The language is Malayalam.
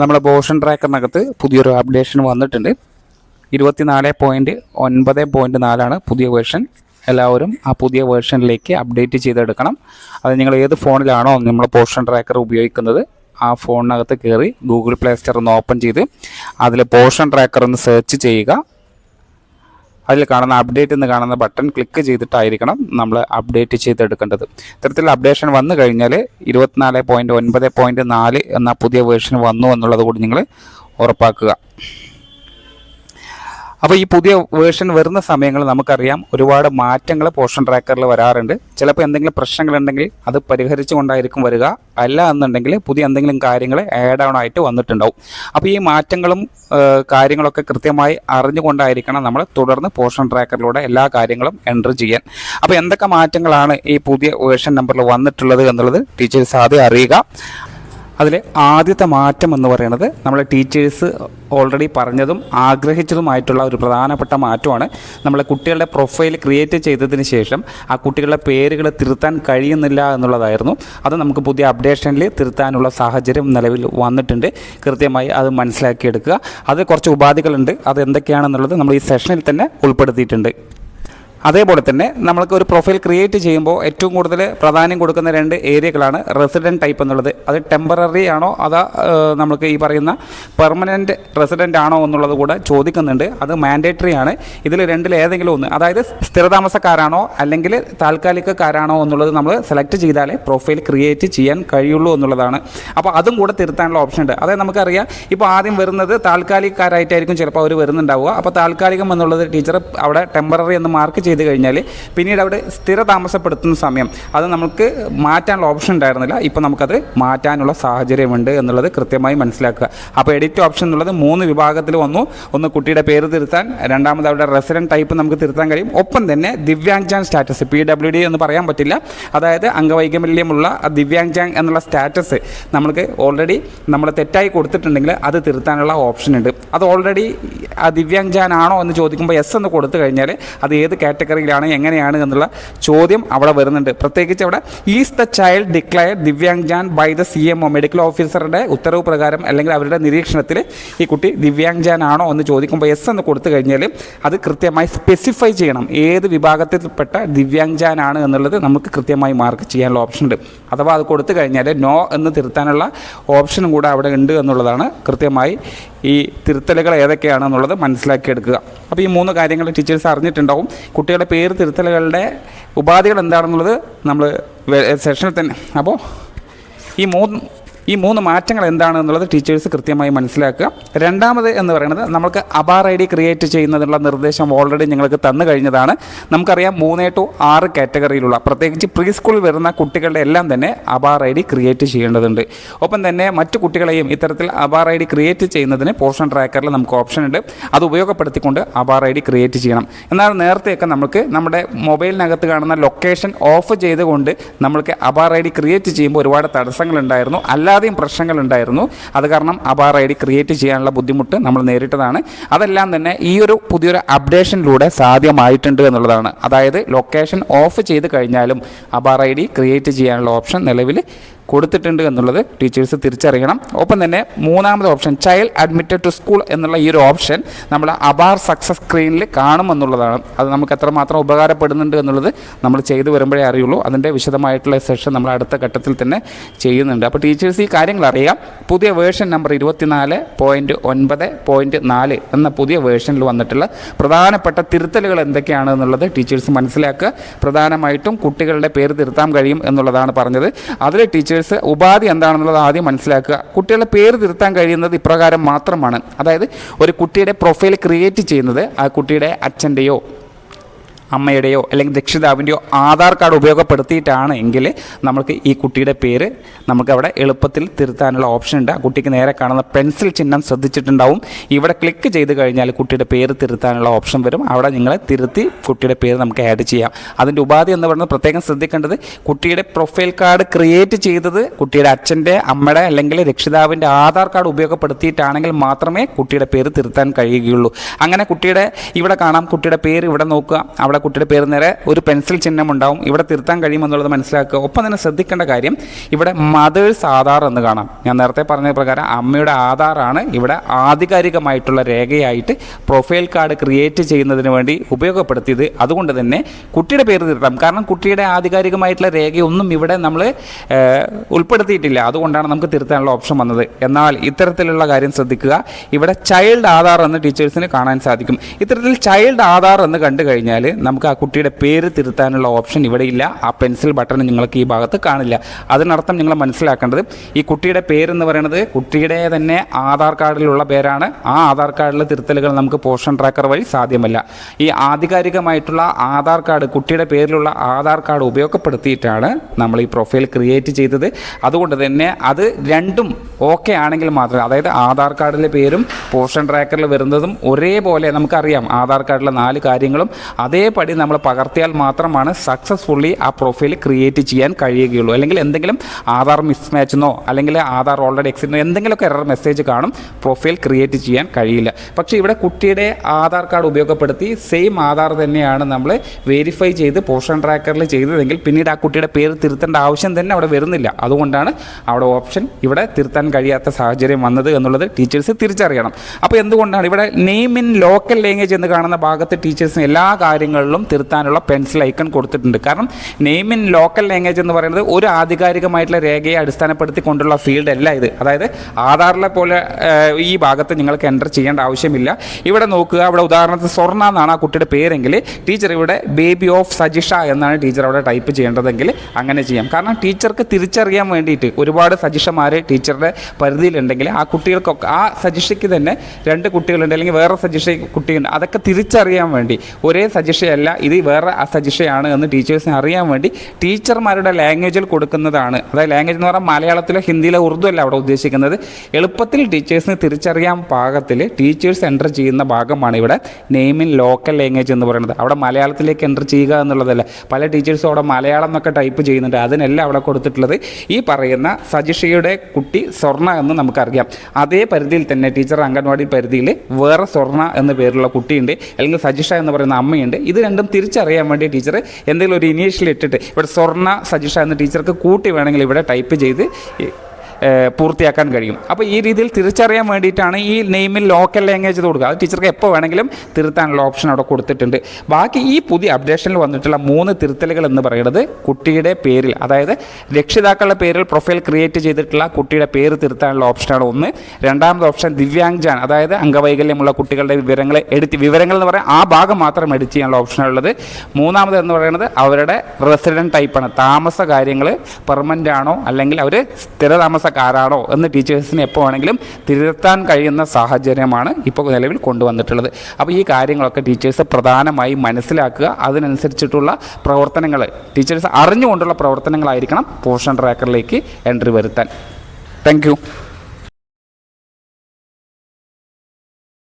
നമ്മുടെ പോഷൻ ട്രാക്കറിനകത്ത് പുതിയൊരു അപ്ഡേഷൻ വന്നിട്ടുണ്ട്. ഇരുപത്തിനാല് പോയിന്റ് ഒൻപത് പോയിന്റ് നാലാണ് പുതിയ വേർഷൻ എല്ലാവരും ആ പുതിയ വേർഷനിലേക്ക് അപ്ഡേറ്റ് ചെയ്തെടുക്കണം. അത് നിങ്ങൾ ഏത് ഫോണിലാണോ നമ്മൾ പോഷൻ ട്രാക്കർ ഉപയോഗിക്കുന്നത് ആ ഫോണിനകത്ത് കയറി ഗൂഗിൾ പ്ലേ സ്റ്റോർ ഒന്ന് ഓപ്പൺ ചെയ്ത് അതിൽ പോഷൻ ട്രാക്കർ ഒന്ന് സെർച്ച് ചെയ്യുക. അതിൽ കാണുന്ന അപ്ഡേറ്റ് എന്ന് കാണുന്ന ബട്ടൺ ക്ലിക്ക് ചെയ്തിട്ടായിരിക്കണം നമ്മൾ അപ്ഡേറ്റ് ചെയ്തെടുക്കേണ്ടത്. ഇത്തരത്തിൽ അപ്ഡേഷൻ വന്നു കഴിഞ്ഞാൽ ഇരുപത്തിനാല് പോയിന്റ് ഒൻപത് പോയിന്റ് നാല് എന്ന പുതിയ വേർഷൻ വന്നു എന്നുള്ളത് കൂടി നിങ്ങൾ ഉറപ്പാക്കുക. അപ്പോൾ ഈ പുതിയ വേർഷൻ വരുന്ന സമയങ്ങൾ നമുക്കറിയാം ഒരുപാട് മാറ്റങ്ങൾ പോഷൻ ട്രാക്കറിൽ വരാറുണ്ട്. ചിലപ്പോൾ എന്തെങ്കിലും പ്രശ്നങ്ങളുണ്ടെങ്കിൽ അത് പരിഹരിച്ചുകൊണ്ടായിരിക്കും വരിക. അല്ല എന്നുണ്ടെങ്കിൽ പുതിയ എന്തെങ്കിലും കാര്യങ്ങൾ ആഡ് ഓൺ ആയിട്ട് വന്നിട്ടുണ്ടാവും. അപ്പോൾ ഈ മാറ്റങ്ങളും കാര്യങ്ങളൊക്കെ കൃത്യമായി അറിഞ്ഞുകൊണ്ടായിരിക്കണം നമ്മൾ തുടർന്ന് പോഷൻ ട്രാക്കറിലൂടെ എല്ലാ കാര്യങ്ങളും എന്റർ ചെയ്യാൻ. അപ്പോൾ എന്തൊക്കെ മാറ്റങ്ങളാണ് ഈ പുതിയ വേർഷൻ നമ്പറിൽ വന്നിട്ടുള്ളത് എന്നുള്ളത് ടീച്ചേഴ്സ് ആദ്യം അറിയുക. അതിൽ ആദ്യത്തെ മാറ്റം എന്ന് പറയുന്നത് നമ്മളെ ടീച്ചേഴ്സ് ഓൾറെഡി പറഞ്ഞതും ആഗ്രഹിച്ചതുമായിട്ടുള്ള ഒരു പ്രധാനപ്പെട്ട മാറ്റമാണ്. നമ്മളെ കുട്ടികളുടെ പ്രൊഫൈൽ ക്രിയേറ്റ് ചെയ്തതിന് ശേഷം ആ കുട്ടികളുടെ പേരുകൾ തിരുത്താൻ കഴിയുന്നില്ല എന്നുള്ളതായിരുന്നു. അത് നമുക്ക് പുതിയ അപ്ഡേഷനിൽ തിരുത്താനുള്ള സാഹചര്യം നിലവിൽ വന്നിട്ടുണ്ട്. കൃത്യമായി അത് മനസ്സിലാക്കിയെടുക്കുക. അത് കുറച്ച് ഉപാധികളുണ്ട്. അത് എന്തൊക്കെയാണെന്നുള്ളത് നമ്മൾ ഈ സെഷനിൽ തന്നെ ഉൾപ്പെടുത്തിയിട്ടുണ്ട്. അതേപോലെ തന്നെ നമ്മൾക്ക് ഒരു പ്രൊഫൈൽ ക്രിയേറ്റ് ചെയ്യുമ്പോൾ ഏറ്റവും കൂടുതൽ പ്രാധാന്യം കൊടുക്കുന്ന രണ്ട് ഏരിയകളാണ് റെസിഡന്റ് ടൈപ്പ് എന്നുള്ളത്. അത് ടെമ്പററി ആണോ അതാ നമുക്ക് ഈ പറയുന്ന പെർമനന്റ് റെസിഡന്റ് ആണോ എന്നുള്ളത് കൂടെ ചോദിക്കുന്നുണ്ട്. അത് മാൻഡേറ്ററി ആണ്. ഇതിൽ രണ്ടിൽ ഏതെങ്കിലും ഒന്ന് അതായത് സ്ഥിരതാമസക്കാരാണോ അല്ലെങ്കിൽ താൽക്കാലികക്കാരാണോ എന്നുള്ളത് നമ്മൾ സെലക്ട് ചെയ്താലേ പ്രൊഫൈൽ ക്രിയേറ്റ് ചെയ്യാൻ കഴിയുള്ളൂ എന്നുള്ളതാണ്. അപ്പോൾ അതും കൂടെ തിരുത്താനുള്ള ഓപ്ഷൻ ഉണ്ട്. അതായത് നമുക്കറിയാം ഇപ്പോൾ ആദ്യം വരുന്നത് താൽക്കാലികക്കാരായിട്ടായിരിക്കും ചിലപ്പോൾ അവർ വരുന്നുണ്ടാവുക. അപ്പോൾ താൽക്കാലികം എന്നുള്ളത് ടീച്ചർ അവിടെ ടെമ്പററി എന്ന് മാർക്ക് ചെയ്ത് കഴിഞ്ഞാൽ പിന്നീട് അവിടെ സ്ഥിര താമസപ്പെടുത്തുന്ന സമയം. അത് നമുക്ക് മാറ്റാനുള്ള ഓപ്ഷൻ ഉണ്ടായിരുന്നില്ല. ഇപ്പോൾ നമുക്കത് മാറ്റാനുള്ള സാഹചര്യമുണ്ട് എന്നുള്ളത് കൃത്യമായി മനസ്സിലാക്കുക. അപ്പോൾ എഡിറ്റ് ഓപ്ഷൻ എന്നുള്ളത് മൂന്ന് വിഭാഗത്തിൽ വന്നു. ഒന്ന് കുട്ടിയുടെ പേര് തിരുത്താൻ രണ്ടാമത് അവിടെ റെസിഡന്റ് ടൈപ്പ് നമുക്ക് തിരുത്താൻ കഴിയും. ഒപ്പം തന്നെ divyangjan status P W D എന്ന് പറയാൻ പറ്റില്ല. അതായത് അംഗവൈകല്യമുള്ള ആ ദിവ്യാങ്ജാങ് എന്നുള്ള സ്റ്റാറ്റസ് നമുക്ക് ഓൾറെഡി നമ്മൾ തെറ്റായി കൊടുത്തിട്ടുണ്ടെങ്കിൽ അത് തിരുത്താനുള്ള ഓപ്ഷൻ ഉണ്ട്. അത് ഓൾറെഡി ആ ദിവ്യാങ്ജാൻ ആണോ എന്ന് ചോദിക്കുമ്പോൾ എസ് എന്ന് കൊടുത്തു കഴിഞ്ഞാൽ അത് ഏത് കാറ്റഗറിയിലാണ് എങ്ങനെയാണ് എന്നുള്ള ചോദ്യം അവിടെ വരുന്നുണ്ട്. പ്രത്യേകിച്ച് അവിടെ is the child declared divyangjan by the C M O medical ഓഫീസറുടെ ഉത്തരവ് പ്രകാരം അല്ലെങ്കിൽ അവരുടെ നിരീക്ഷണത്തിൽ ഈ കുട്ടി ദിവ്യാങ്ജാൻ ആണോ എന്ന് ചോദിക്കുമ്പോൾ എസ് എന്ന് കൊടുത്തു കഴിഞ്ഞാൽ അത് കൃത്യമായി സ്പെസിഫൈ ചെയ്യണം. ഏത് വിഭാഗത്തിൽപ്പെട്ട ദിവ്യാങ്ജാൻ ആണ് എന്നുള്ളത് നമുക്ക് കൃത്യമായി മാർക്ക് ചെയ്യാനുള്ള ഓപ്ഷൻ ഉണ്ട്. അഥവാ അത് കൊടുത്തു കഴിഞ്ഞാൽ നോ എന്ന് തിരുത്താനുള്ള ഓപ്ഷനും കൂടെ അവിടെ ഉണ്ട് എന്നുള്ളതാണ് കൃത്യമായി ഈ തിരുത്തലുകൾ ഏതൊക്കെയാണെന്നുള്ളത് മനസ്സിലാക്കിയെടുക്കുക. അപ്പോൾ ഈ മൂന്ന് കാര്യങ്ങൾ ടീച്ചേഴ്സ് അറിഞ്ഞിട്ടുണ്ടാവും. കുട്ടികളുടെ പേര് തിരുത്തലുകളുടെ ഉപാധികൾ എന്താണെന്നുള്ളത് നമ്മൾ സെഷനിൽ തന്നെ. അപ്പോൾ ഈ മൂന്ന് ഈ മൂന്ന് മാറ്റങ്ങൾ എന്താണ് എന്നുള്ളത് ടീച്ചേഴ്സ് കൃത്യമായി മനസ്സിലാക്കുക. രണ്ടാമത് എന്ന് പറയുന്നത് നമുക്ക് അബാർ ഐ ഡി ക്രിയേറ്റ് ചെയ്യുന്നതിനുള്ള നിർദ്ദേശം ഓൾറെഡി നിങ്ങൾക്ക് തന്നു കഴിഞ്ഞതാണ്. നമുക്കറിയാം മൂന്നേ ടു ആറ് കാറ്റഗറിയിലുള്ള പ്രത്യേകിച്ച് പ്രീ സ്കൂളിൽ വരുന്ന കുട്ടികളുടെ എല്ലാം തന്നെ അബാർ ഐ ഡി ക്രിയേറ്റ് ചെയ്യേണ്ടതുണ്ട്. ഒപ്പം തന്നെ മറ്റു കുട്ടികളെയും ഇത്തരത്തിൽ അബാർ ഐ ഡി ക്രിയേറ്റ് ചെയ്യുന്നതിന് പോർഷൻ ട്രാക്കറിൽ നമുക്ക് ഓപ്ഷൻ ഉണ്ട്. അത് ഉപയോഗപ്പെടുത്തിക്കൊണ്ട് അബാർ ഐ ഡി ക്രിയേറ്റ് ചെയ്യണം. എന്നാൽ നേരത്തെയൊക്കെ നമുക്ക് നമ്മുടെ മൊബൈലിനകത്ത് കാണുന്ന ലൊക്കേഷൻ ഓഫ് ചെയ്തുകൊണ്ട് നമ്മൾക്ക് അബാർ ഐ ഡി ക്രിയേറ്റ് ചെയ്യുമ്പോൾ ഒരുപാട് തടസ്സങ്ങളുണ്ടായിരുന്നു. അല്ലാതെയും പ്രശ്നങ്ങളുണ്ടായിരുന്നു. അത് കാരണം അബാർ ഐ ഡി ക്രിയേറ്റ് ചെയ്യാനുള്ള ബുദ്ധിമുട്ട് നമ്മൾ നേരിട്ടതാണ്. അതെല്ലാം തന്നെ ഈ ഒരു പുതിയൊരു അപ്ഡേഷനിലൂടെ സാധ്യമായിട്ടുണ്ട് എന്നുള്ളതാണ്. അതായത് ലൊക്കേഷൻ ഓഫ് ചെയ്ത് കഴിഞ്ഞാലും അബാർ ഐ ഡി ക്രിയേറ്റ് ചെയ്യാനുള്ള ഓപ്ഷൻ നിലവിൽ കൊടുത്തിട്ടുണ്ട് എന്നുള്ളത് ടീച്ചേഴ്സ് തിരിച്ചറിയണം. ഒപ്പം തന്നെ മൂന്നാമത് option child admitted to school എന്നുള്ള ഈ ഒരു ഓപ്ഷൻ നമ്മൾ അബാർ സക്സസ് സ്ക്രീനിൽ കാണുമെന്നുള്ളതാണ്. അത് നമുക്ക് എത്രമാത്രം ഉപകാരപ്പെടുന്നുണ്ട് എന്നുള്ളത് നമ്മൾ ചെയ്തു വരുമ്പോഴേ അറിയുള്ളൂ. അതിന്റെ വിശദമായിട്ടുള്ള സെഷൻ നമ്മൾ അടുത്ത ഘട്ടത്തിൽ തന്നെ ചെയ്യുന്നുണ്ട്. അപ്പോൾ ടീച്ചേഴ്സ് ഈ കാര്യങ്ങൾ അറിയാം. പുതിയ വേർഷൻ നമ്പർ ഇരുപത്തിനാല് പോയിന്റ് ഒൻപത് പോയിന്റ് നാല് എന്ന പുതിയ വേർഷനിൽ വന്നിട്ടുള്ള പ്രധാനപ്പെട്ട തിരുത്തലുകൾ എന്തൊക്കെയാണ് എന്നുള്ളത് ടീച്ചേഴ്സ് മനസ്സിലാക്കുക. പ്രധാനമായിട്ടും കുട്ടികളുടെ പേര് തിരുത്താൻ കഴിയും എന്നുള്ളതാണ് പറഞ്ഞത്. അതിൽ ടീച്ചേഴ്സ് ഉപാധി എന്താണെന്നുള്ളത് ആദ്യം മനസ്സിലാക്കുക. കുട്ടികളുടെ പേര് തിരുത്താൻ കഴിയുന്നത് ഇപ്രകാരം മാത്രമാണ്. അതായത് ഒരു കുട്ടിയുടെ പ്രൊഫൈൽ ക്രിയേറ്റ് ചെയ്യുന്നത് ആ കുട്ടിയുടെ അച്ഛന്റെയോ അമ്മയുടെയോ അല്ലെങ്കിൽ രക്ഷിതാവിന്റെയോ ആധാർ കാർഡ് ഉപയോഗപ്പെടുത്തിയിട്ടാണ് എങ്കിൽ നമുക്ക് ഈ കുട്ടിയുടെ പേര് നമുക്ക് അവിടെ എളുപ്പത്തിൽ തിരുത്താനുള്ള ഓപ്ഷൻ ഉണ്ട്. ആ കുട്ടിക്ക് നേരെ കാണുന്ന പെൻസിൽ ചിഹ്നം ശ്രദ്ധിച്ചിട്ടുണ്ടാവും. ഇവിടെ ക്ലിക്ക് ചെയ്ത് കഴിഞ്ഞാൽ കുട്ടിയുടെ പേര് തിരുത്താനുള്ള ഓപ്ഷൻ വരും. അവിടെ നിങ്ങൾ തിരുത്തി കുട്ടിയുടെ പേര് നമുക്ക് ആഡ് ചെയ്യാം. അതിന്റെ ഉപാധി എന്ന് പറയുന്നത് പ്രത്യേകം ശ്രദ്ധിക്കേണ്ടത് കുട്ടിയുടെ പ്രൊഫൈൽ കാർഡ് ക്രിയേറ്റ് ചെയ്തത് കുട്ടിയുടെ അച്ഛന്റെ അമ്മയുടെ അല്ലെങ്കിൽ രക്ഷിതാവിന്റെ ആധാർ കാർഡ് ഉപയോഗപ്പെടുത്തിയിട്ടാണെങ്കിൽ മാത്രമേ കുട്ടിയുടെ പേര് തിരുത്താൻ കഴിയുകയുള്ളൂ. അങ്ങനെ കുട്ടിയുടെ ഇവിടെ കാണാം. കുട്ടിയുടെ പേര് ഇവിടെ നോക്കുക. അവിടെ ഇവിടെ കുട്ടിയുടെ പേര് നേരെ ഒരു പെൻസിൽ ചിഹ്നം ഉണ്ടാവും. ഇവിടെ തിരുത്താൻ കഴിയുമെന്നുള്ളത് മനസ്സിലാക്കുക. ഒപ്പം തന്നെ ശ്രദ്ധിക്കേണ്ട കാര്യം ഇവിടെ മദേഴ്സ് ആധാർ എന്ന് കാണാം. ഞാൻ നേരത്തെ പറഞ്ഞ പ്രകാരം അമ്മയുടെ ആധാറാണ് ഇവിടെ ആധികാരികമായിട്ടുള്ള രേഖയായിട്ട് പ്രൊഫൈൽ കാർഡ് ക്രിയേറ്റ് ചെയ്യുന്നതിന് വേണ്ടി ഉപയോഗപ്പെടുത്തിയത്. അതുകൊണ്ട് തന്നെ കുട്ടിയുടെ പേര് തിരുത്താം. കാരണം കുട്ടിയുടെ ആധികാരികമായിട്ടുള്ള രേഖയൊന്നും ഇവിടെ നമ്മൾ ഉൾപ്പെടുത്തിയിട്ടില്ല. അതുകൊണ്ടാണ് നമുക്ക് തിരുത്താനുള്ള ഓപ്ഷൻ വന്നത്. എന്നാൽ ഇത്തരത്തിലുള്ള കാര്യം ശ്രദ്ധിക്കുക. ഇവിടെ ചൈൽഡ് ആധാർ എന്ന് ടീച്ചേഴ്സിന് കാണാൻ സാധിക്കും. ഇത്തരത്തിൽ ചൈൽഡ് ആധാർ എന്ന് കണ്ടു കഴിഞ്ഞാൽ നമുക്ക് ആ കുട്ടിയുടെ പേര് തിരുത്താനുള്ള ഓപ്ഷൻ ഇവിടെ ഇല്ല. ആ പെൻസിൽ ബട്ടൺ നിങ്ങൾക്ക് ഈ ഭാഗത്ത് കാണില്ല. അതിനർത്ഥം നിങ്ങൾ മനസ്സിലാക്കേണ്ടത് ഈ കുട്ടിയുടെ പേരെന്ന് പറയുന്നത് കുട്ടിയുടെ തന്നെ ആധാർ കാർഡിലുള്ള പേരാണ്. ആ ആധാർ കാർഡിലെ തിരുത്തലുകൾ നമുക്ക് പോഷൻ ട്രാക്കർ വഴി സാധ്യമല്ല. ഈ ആധികാരികമായിട്ടുള്ള ആധാർ കാർഡ് കുട്ടിയുടെ പേരിലുള്ള ആധാർ കാർഡ് ഉപയോഗപ്പെടുത്തിയിട്ടാണ് നമ്മൾ ഈ പ്രൊഫൈൽ ക്രിയേറ്റ് ചെയ്തത്. അതുകൊണ്ട് തന്നെ അത് രണ്ടും ഓക്കെ ആണെങ്കിൽ മാത്രമേ അതായത് ആധാർ കാർഡിലെ പേരും പോഷൻ ട്രാക്കറിൽ വരുന്നതും ഒരേപോലെ നമുക്കറിയാം. ആധാർ കാർഡിലെ നാല് കാര്യങ്ങളും അതേപടി നമ്മൾ പകർത്തിയാൽ മാത്രമാണ് സക്സസ്ഫുള്ളി ആ പ്രൊഫൈൽ ക്രിയേറ്റ് ചെയ്യാൻ കഴിയുകയുള്ളൂ. അല്ലെങ്കിൽ എന്തെങ്കിലും ആധാർ മിസ്മാച്ചെന്നോ അല്ലെങ്കിൽ ആധാർ ഓൾറെഡി എക്സിറ്റോ എന്തെങ്കിലുമൊക്കെ എറർ മെസ്സേജ് കാണും പ്രൊഫൈൽ ക്രിയേറ്റ് ചെയ്യാൻ കഴിയില്ല. പക്ഷേ ഇവിടെ കുട്ടിയുടെ ആധാർ കാർഡ് ഉപയോഗപ്പെടുത്തി സെയിം ആധാർ തന്നെയാണ് നമ്മൾ വെരിഫൈ ചെയ്ത് പോഷൻ ട്രാക്കറിൽ ചെയ്തതെങ്കിൽ പിന്നീട് ആ കുട്ടിയുടെ പേര് തിരുത്തേണ്ട ആവശ്യം തന്നെ അവിടെ വരുന്നില്ല. അതുകൊണ്ടാണ് അവിടെ ഓപ്ഷൻ ഇവിടെ തിരുത്താൻ കഴിയാത്ത സാഹചര്യം വന്നത് എന്നുള്ളത് ടീച്ചേഴ്സ് തിരിച്ചറിയണം. അപ്പോൾ എന്തുകൊണ്ടാണ് ഇവിടെ നെയിം ഇൻ ലോക്കൽ ലാംഗ്വേജ് എന്ന് കാണുന്ന ഭാഗത്ത് ടീച്ചേഴ്സിന് എല്ലാ കാര്യങ്ങളിലും തിരുത്താനുള്ള പെൻസിൽ ഐക്കൺ കൊടുത്തിട്ടുണ്ട്. കാരണം നെയിം ഇൻ ലോക്കൽ ലാംഗ്വേജ് എന്ന് പറയുന്നത് ഒരു ആധികാരികമായിട്ടുള്ള രേഖയെ അടിസ്ഥാനപ്പെടുത്തി കൊണ്ടുള്ള ഫീൽഡ് അല്ല ഇത്. അതായത് ആധാറിലെ പോലെ ഈ ഭാഗത്ത് നിങ്ങൾക്ക് എന്റർ ചെയ്യേണ്ട ആവശ്യമില്ല. ഇവിടെ നോക്കുക. അവിടെ ഉദാഹരണത്തിന് സ്വർണ എന്നാണ് ആ കുട്ടിയുടെ പേരെങ്കിൽ ടീച്ചർ ഇവിടെ ബേബി ഓഫ് സജിഷ എന്നാണ് ടീച്ചർ അവിടെ ടൈപ്പ് ചെയ്യേണ്ടതെങ്കിൽ അങ്ങനെ ചെയ്യാം. കാരണം ടീച്ചർക്ക് തിരിച്ചറിയാൻ വേണ്ടിയിട്ട് ഒരുപാട് സജിഷമാർ ടീച്ചറുടെ പരിധിയിലുണ്ടെങ്കിൽ ആ കുട്ടികൾക്കൊക്കെ ആ സജിഷയ്ക്ക് തന്നെ രണ്ട് കുട്ടികളുണ്ട്. അല്ലെങ്കിൽ വേറെ സജിഷ കുട്ടിയുണ്ട്. അതൊക്കെ തിരിച്ചറിയാൻ വേണ്ടി ഒരേ സജിഷയല്ല ഇത് വേറെ അസജിഷയാണ് സജിഷയാണ് എന്ന് ടീച്ചേഴ്സിന് അറിയാൻ വേണ്ടി ടീച്ചർമാരുടെ ലാംഗ്വേജിൽ കൊടുക്കുന്നതാണ്. അതായത് ലാംഗ്വേജ് എന്ന് പറഞ്ഞാൽ മലയാളത്തിലോ ഹിന്ദിയിലോ ഉറുദു അല്ല അവിടെ ഉദ്ദേശിക്കുന്നത്. എളുപ്പത്തിൽ ടീച്ചേഴ്സിന് തിരിച്ചറിയാൻ പാകത്തിൽ ടീച്ചേഴ്സ് എന്റർ ചെയ്യുന്ന ഭാഗമാണ് ഇവിടെ നെയിം ഇൻ ലോക്കൽ ലാംഗ്വേജ് എന്ന് പറയുന്നത്. അവിടെ മലയാളത്തിലേക്ക് എന്റർ ചെയ്യുക എന്നുള്ളതല്ല. പല ടീച്ചേഴ്സും അവിടെ മലയാളം എന്നൊക്കെ ടൈപ്പ് ചെയ്യുന്നുണ്ട്. അതിനല്ല അവിടെ കൊടുത്തിട്ടുള്ളത് ഈ പറയുന്ന സജിഷയുടെ കുട്ടി സ്വർണ എന്ന് നമുക്കറിയാം. അതേ പരിധിയിൽ തന്നെ ടീച്ചർ അംഗൻവാടി പരിധിയിൽ വേറെ സ്വർണ എന്ന പേരുള്ള കുട്ടിയുണ്ട്. അല്ലെങ്കിൽ സജിഷ എന്ന് പറയുന്ന അമ്മയുണ്ട്. ഇത് രണ്ടും തിരിച്ചറിയാൻ വേണ്ടി ടീച്ചർ എന്തെങ്കിലും ഒരു ഇനീഷ്യൽ ഇട്ടിട്ട് ഇവിടെ സ്വർണ സജിഷ എന്ന ടീച്ചർക്ക് കൂട്ടി വേണമെങ്കിൽ ഇവിടെ ടൈപ്പ് ചെയ്ത് പൂർത്തിയാക്കാൻ കഴിയും. അപ്പോൾ ഈ രീതിയിൽ തിരിച്ചറിയാൻ വേണ്ടിയിട്ടാണ് ഈ നെയിമിൽ ലോക്കൽ ലാംഗ്വേജ് കൊടുക്കുക. അത് ടീച്ചർക്ക് എപ്പോൾ വേണമെങ്കിലും തിരുത്താനുള്ള ഓപ്ഷൻ അവിടെ കൊടുത്തിട്ടുണ്ട്. ബാക്കി ഈ പുതിയ അപ്ഡേഷനിൽ വന്നിട്ടുള്ള മൂന്ന് തിരുത്തലുകൾ എന്ന് പറയുന്നത് കുട്ടിയുടെ പേരിൽ അതായത് രക്ഷിതാക്കളുടെ പേരിൽ പ്രൊഫൈൽ ക്രിയേറ്റ് ചെയ്തിട്ടുള്ള കുട്ടിയുടെ പേര് തിരുത്താനുള്ള ഓപ്ഷനാണ് ഒന്ന്. രണ്ടാമത് ഓപ്ഷൻ ദിവ്യാങ്ജാൻ അതായത് അംഗവൈകല്യമുള്ള കുട്ടികളുടെ വിവരങ്ങൾ എഡിറ്റ് വിവരങ്ങൾ എന്ന് പറയാൻ ആ ഭാഗം മാത്രം എഡിറ്റ് ചെയ്യാനുള്ള ഓപ്ഷനുള്ളത് മൂന്നാമത് എന്ന് പറയുന്നത് അവരുടെ റെസിഡന്റ് ടൈപ്പാണ് താമസ കാര്യങ്ങൾ പെർമനന്റ് ആണോ അല്ലെങ്കിൽ അവർ സ്ഥിര താമസക്കാരാണോ എന്ന് ടീച്ചേഴ്സിന് എപ്പോൾ വേണമെങ്കിലും തിരുത്താൻ കഴിയുന്ന സാഹചര്യമാണ് ഇപ്പോൾ നിലവിൽ കൊണ്ടുവന്നിട്ടുള്ളത്. അപ്പോൾ ഈ കാര്യങ്ങളൊക്കെ ടീച്ചേഴ്സ് പ്രധാനമായി മനസ്സിലാക്കുക. അതിനനുസരിച്ചിട്ടുള്ള പ്രവർത്തനങ്ങൾ ടീച്ചേഴ്സ് അറിഞ്ഞുകൊണ്ടുള്ള പ്രവർത്തനങ്ങളായിരിക്കണം പോഷൻ ട്രാക്കറിലേക്ക് എൻട്രി വരുത്താൻ. താങ്ക്